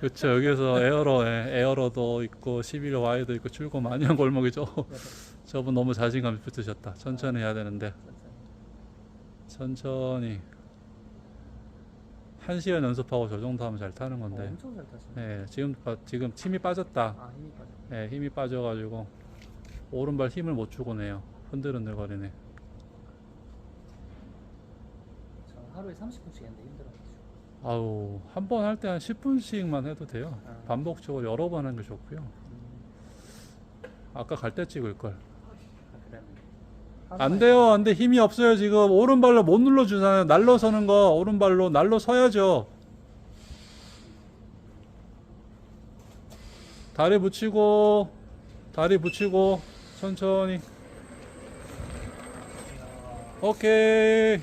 그쵸 여기서 에어로 예, 에어로도 있고 11Y도 있고 출고 많이 한 골목이죠 네. 저분 너무 자신감이 붙으셨다 천천히 해야 되는데 천천히 한 시간 연습하고 저 정도 하면 잘 타는 어, 건데 엄청 잘 타시네. 예, 지금 봐- 지금 힘이 빠졌다 아 힘이 빠져. 예, 힘이 빠져가지고 오른발 힘을 못 주고 내요 흔들흔들 거리네 저 하루에 30분씩 했는데 힘들어가지고. 아우 한 번 할 때 한 10분씩만 해도 돼요 아. 반복적으로 여러 번 하는 게 좋고요 음, 아까 갈 때 찍을 걸 안 돼요, 안 돼. 힘이 없어요, 지금. 오른발로 못 눌러주잖아요. 날로 서는 거, 오른발로 날로 서야죠. 다리 붙이고, 다리 붙이고, 천천히. 오케이.